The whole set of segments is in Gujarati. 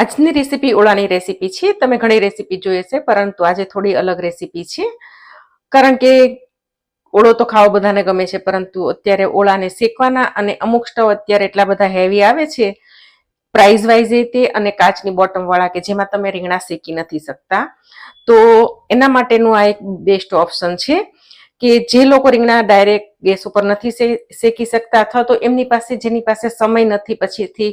આજની રેસીપી ઓળાની રેસીપી છે. તમે ઘણી રેસીપી જોઈ છે પરંતુ આજે થોડી અલગ રેસીપી છે. કારણ કે ઓળો તો ખાવો બધાને ગમે છે, પરંતુ અત્યારે ઓળાને શેકવાના અને અમુક સ્ટવ અત્યારે એટલા બધા હેવી આવે છે પ્રાઇઝ વાઇઝ તે અને કાચની બોટમવાળા કે જેમાં તમે રીંગણા શેકી નથી શકતા. તો એના માટેનું આ એક બેસ્ટ ઓપ્શન છે કે જે લોકો રીંગણા ડાયરેક્ટ ગેસ ઉપર નથી શેકી શકતા અથવા તો એમની પાસે, જેની પાસે સમય નથી, પછીથી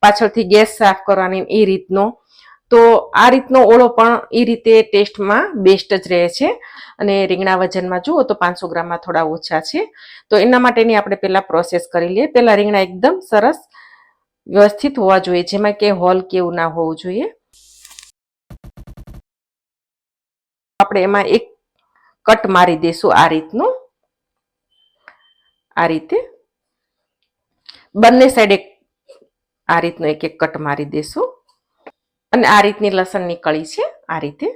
પાછળથી ગેસ સાફ કરવાની એ રીતનો. તો આ રીતનો ઓળો પણ એ રીતે ટેસ્ટમાં બેસ્ટ જ રહે છે. અને રીંગણા વજનમાં જુઓ તો પાંચસો ગ્રામમાં થોડા ઓછા છે. તો એના માટેની આપણે પહેલાં પ્રોસેસ કરી લઈએ. પહેલાં રીંગણા એકદમ સરસ વ્યવસ્થિત હોવા જોઈએ. જેમાં કે હોલ કેવું ના હોવું જોઈએ. આપણે એમાં એક કટ મારી દઈશું આ રીતનું. આ રીતે. બંને સાઈડ એક આ રીતનું એક એક કટ મારી દઈશું અને આ રીતની લસણની કળી છે આ રીતે.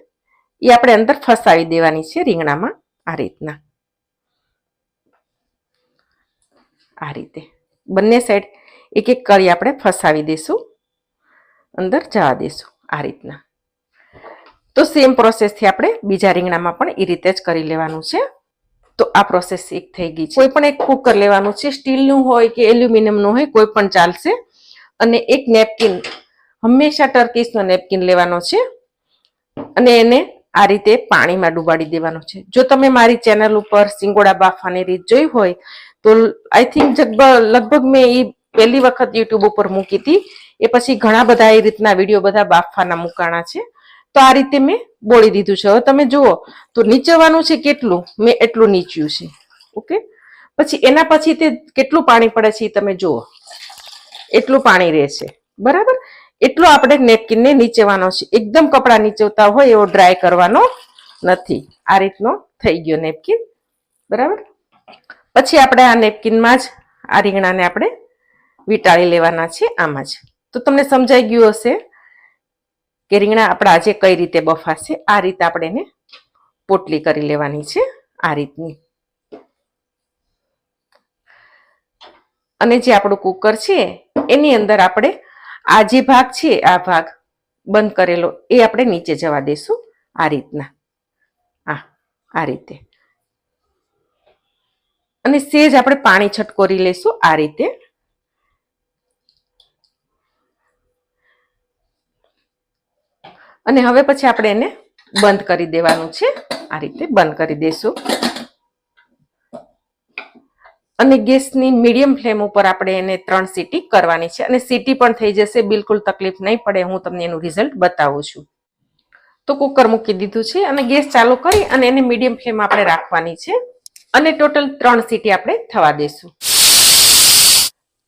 એ આપણે અંદર ફસાવી દેવાની છે રીંગણામાં આ રીતના. આ રીતે. બંને સાઈડ એક એક કળી આપણે ફસાવી દઈશું અંદર જવા દઈશું આ રીતના. તો સેમ પ્રોસેસથી આપણે બીજા રીંગણામાં પણ એ રીતે જ કરી લેવાનું છે. તો આ પ્રોસેસ એક થઈ ગઈ છે. કોઈ પણ એક કુકર લેવાનું છે. સ્ટીલનું હોય કે એલ્યુમિનિયમનું હોય, કોઈ પણ ચાલશે. અને એક નેપકિન, હંમેશા ટર્કીસનો નેપકિન લેવાનો છે. અને એને આ રીતે પાણીમાં ડુબાડી દેવાનો છે. જો તમે મારી ચેનલ ઉપર સિંગોડા બાફાની રીત જોઈ હોય, તો આઈ થિંક લગભગ મેં એ પહેલી વખત યુટ્યુબ ઉપર મૂકી હતી. એ પછી ઘણા બધા એ રીતના વીડિયો બધા બાફાના મૂકાણા છે. તો આ રીતે મેં બોળી દીધું છે. હવે તમે જુઓ, તો નીચવાનું છે કેટલું? મેં એટલું નીચ્યું છે. ઓકે? પછી એના પછી તે કેટલું પાણી પડે છે એ તમે જુઓ. એટલું પાણી રહેશે બરાબર? એટલો આપણે નેપકિનને નીચેવાનો છે. એકદમ કપડાં નીચેવતા હોય એવો ડ્રાય કરવાનો નથી. આ રીતનો થઈ ગયો નેપકિન. બરાબર? પછી આપણે આ નેપકિનમાં જ આ રીંગણાને આપણે વીંટાળી લેવાના છે આમાં જ. તો તમને સમજાઈ ગયું હશે કે રીંગણા આપણા આજે કઈ રીતે બફાશે? આ રીતે આપણે એને પોટલી કરી લેવાની છે આ રીતની. અને જે આપણું કુકર છે એની અંદર આપણે આ જે ભાગ છે, આ ભાગ બંધ કરેલો, એ આપણે નીચે જવા દઈશું આ રીતના. આ આ રીતે. અને સેજ આપણે પાણી છટકોરી લઈશું આ રીતે. અને હવે પછી આપણે એને બંધ કરી દેવાનું છે. આ રીતે બંધ કરી દઈશું અને ગેસની મીડિયમ ફ્લેમ ઉપર આપણે એને ત્રણ સીટી કરવાની છે. અને સીટી પણ થઈ જશે, બિલકુલ તકલીફ નહીં પડે, હું તમને એનું રિઝલ્ટ બતાવું છું. તો કુકર મૂકી દીધું છે અને ગેસ ચાલુ કરી અને એને મીડિયમ ફ્લેમ આપણે રાખવાની છે. અને ટોટલ ત્રણ સીટી આપણે થવા દઈશું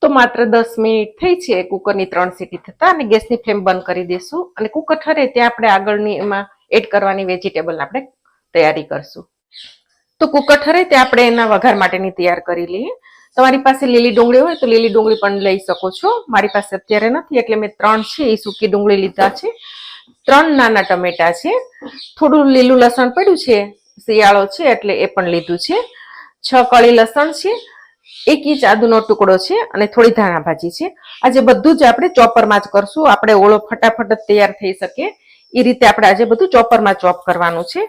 તો માત્ર દસ મિનિટ થઈ છે કુકરની ત્રણ સીટી થતા અને ગેસની ફ્લેમ બંધ કરી દઈશું અને કુકર ઠરે ત્યાં આપણે આગળની એમાં એડ કરવાની વેજીટેબલ આપણે તૈયારી કરશું. તો કુકઠરે તે આપણે એના વઘાર માટેની તૈયાર કરી લઈએ. તમારી પાસે લીલી ડુંગળી હોય તો લીલી ડુંગળી પણ લઈ શકો છો. મારી પાસે અત્યારે નથી, એટલે મેં ત્રણ છે, એ સૂકી ડુંગળી લીધા છે. ત્રણ નાના ટમેટા છે. થોડું લીલું લસણ પડ્યું છે, શિયાળો છે, એટલે એ પણ લીધું છે. છ કળી લસણ છે, એક ઇંચ આદુનો ટુકડો છે અને થોડી ધાણા ભાજી છે. આજે બધું જ આપણે ચોપરમાં જ કરશું. આપણે ઓળો ફટાફટ જ તૈયાર થઈ શકે. એ રીતે આપણે આજે બધું ચોપરમાં ચોપ કરવાનું છે.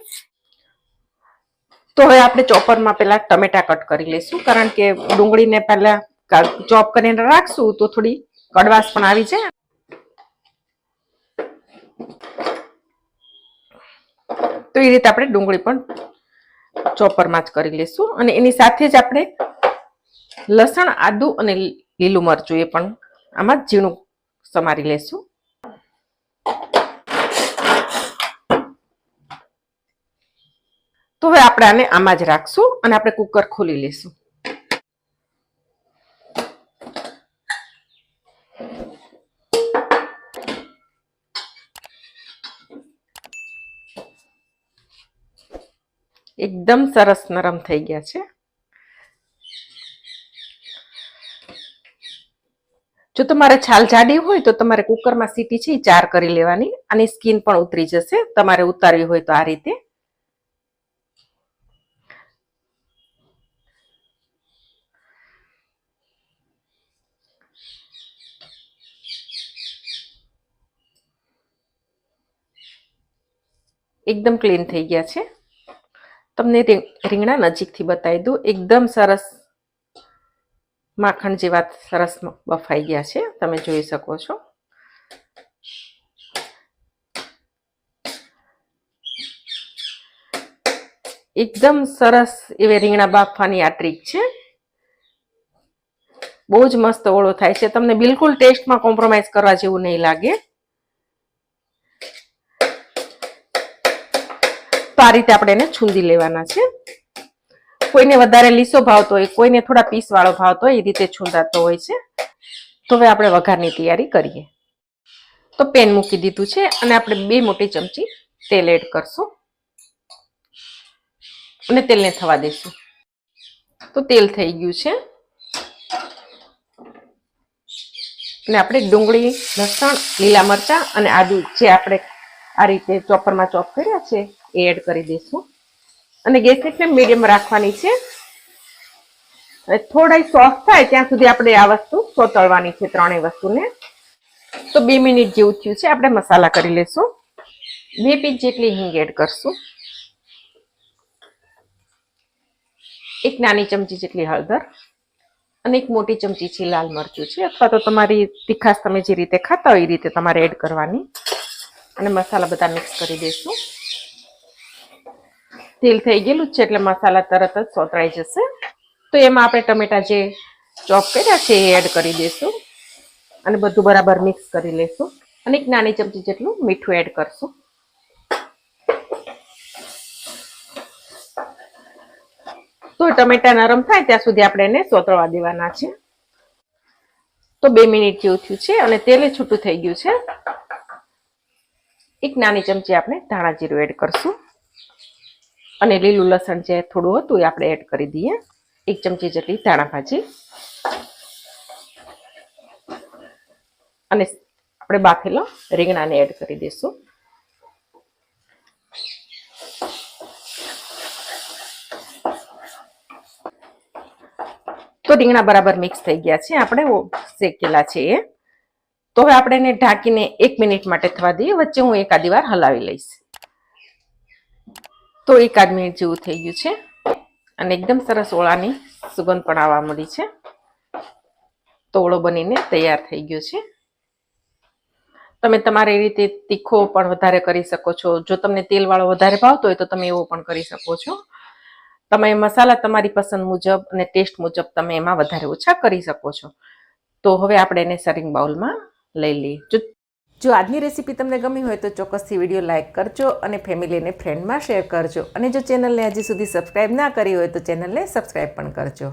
તો હવે આપણે ચોપરમાં પેલા ટમેટા કટ કરી લઈશું, કારણ કે ડુંગળીને પહેલા ચોપ કરીને રાખશું તો થોડી કડવાશ પણ આવી જાય. તો એ રીતે આપણે ડુંગળી પણ ચોપરમાં જ કરી લઈશું. અને એની સાથે જ આપણે લસણ, આદુ અને લીલું મરચું એ પણ આમાં ઝીણું સમારી લેશું તો હવે આપણે આને આમાં જ રાખશું અને આપણે કુકર ખોલી લેશું એકદમ સરસ નરમ થઈ ગયા છે. જો તમારે છાલ જાડી હોય તો તમારે કુકરમાં સીટી છે ચાર કરી લેવાની અને સ્કીન પણ ઉતરી જશે. તમારે ઉતારવી હોય તો આ રીતે. એકદમ ક્લીન થઈ ગયા છે. તમને રીંગ- રીંગણા નજીકથી બતાવી દઉં. એકદમ સરસ માખણ જેવા સરસ બફાઈ ગયા છે. તમે જોઈ શકો છો. એકદમ સરસ એવી રીંગણા બાફવાની આ ટ્રીક છે. બહુ જ મસ્ત ઓળો થાય છે. તમને બિલકુલ ટેસ્ટમાં કોમ્પ્રોમાઇઝ કરવા જેવું નહીં લાગે. તો આ રીતે આપણે એને છૂંદી લેવાના છે. કોઈને વધારે લીસો ભાવતો હોય, કોઈને થોડા પીસ વાળો ભાવતો હોય, એ રીતે છૂંદાતો હોય છે. તો હવે આપણે વઘારની તૈયારી કરીએ. તો પેન મૂકી દીધું છે અને આપણે બે મોટી ચમચી તેલ એડ કરશું. અને તેલને થવા દઈશું તો તેલ થઈ ગયું છે. અને આપણે ડુંગળી, લસણ, લીલા મરચાં અને આદુ જે આપણે આ રીતે ચોપરમાં ચોપ કર્યા છે એ એડ કરી દઈશું. અને ગેસની ફ્લેમ મીડિયમ રાખવાની છે. અને થોડા સોફ્ટ થાય ત્યાં સુધી આપણે આ વસ્તુ સોતળવાની છે ત્રણેય વસ્તુને. તો બે મિનિટ જેવું થયું છે, આપણે મસાલા કરી લેશું બે પીસ જેટલી હિંગ એડ કરશું. એક નાની ચમચી જેટલી હળદર અને એક મોટી ચમચી છે લાલ મરચું છે, અથવા તો તમારી તીખાસ તમે જે રીતે ખાતા હોય એ રીતે તમારે એડ કરવાની. અને મસાલા બધા મિક્સ કરી દઈશું. તેલ થઈ ગયેલું છે એટલે મસાલા તરત જ સોતરાઈ જશે. તો એમાં આપણે ટમેટા જે ચોપ કર્યા છે એ એડ કરી દઈશું. અને બધું બરાબર મિક્સ કરી લઈશું. અને એક નાની ચમચી જેટલું મીઠું એડ કરશું. તો ટમેટા નરમ થાય ત્યાં સુધી આપણે એને સોતરવા દેવાના છે. તો બે મિનિટ જેવું થયું છે અને તેલે છૂટું થઈ ગયું છે. એક નાની ચમચી આપણે ધાણા જીરું એડ કરશું. અને લીલું લસણ જે થોડું હતું એ આપણે એડ કરી દઈએ. એક ચમચી જેટલી ધાણા ભાજી. અને આપણે બાફેલો રીંગણાને એડ કરી દઈશું. તો રીંગણા બરાબર મિક્સ થઈ ગયા છે. આપણે શેકેલા છે એ. તો હવે આપણે એને ઢાંકીને એક મિનિટ માટે થવા દઈએ. વચ્ચે હું એકાદી વાર હલાવી લઈશ. તો એકાદ મિનિટ જેવું થઈ ગયું છે. અને એકદમ સરસ ઓળાની સુગંધ પણ આવવા મળી છે. તો ઓળો બનીને તૈયાર થઈ ગયો છે. તમે તમારી રીતે તીખો પણ વધારે કરી શકો છો. જો તમને તેલવાળો વધારે ભાવતો હોય તો તમે એવો પણ કરી શકો છો. તમે મસાલા તમારી પસંદ મુજબ અને ટેસ્ટ મુજબ તમે એમાં વધારે ઓછા કરી શકો છો. તો હવે આપણે એને સરિંગ બાઉલમાં લઈ લઈએ. જો જો આજની રેસીપી તમને ગમી હોય તો ચોક્કસથી વીડિયો લાઇક કરજો અને ફેમિલીને ફ્રેન્ડમાં શેર કરજો. અને જો ચેનલને હજી સુધી સબસ્ક્રાઈબ ના કરી હોય તો ચેનલને સબસ્ક્રાઈબ પણ કરજો.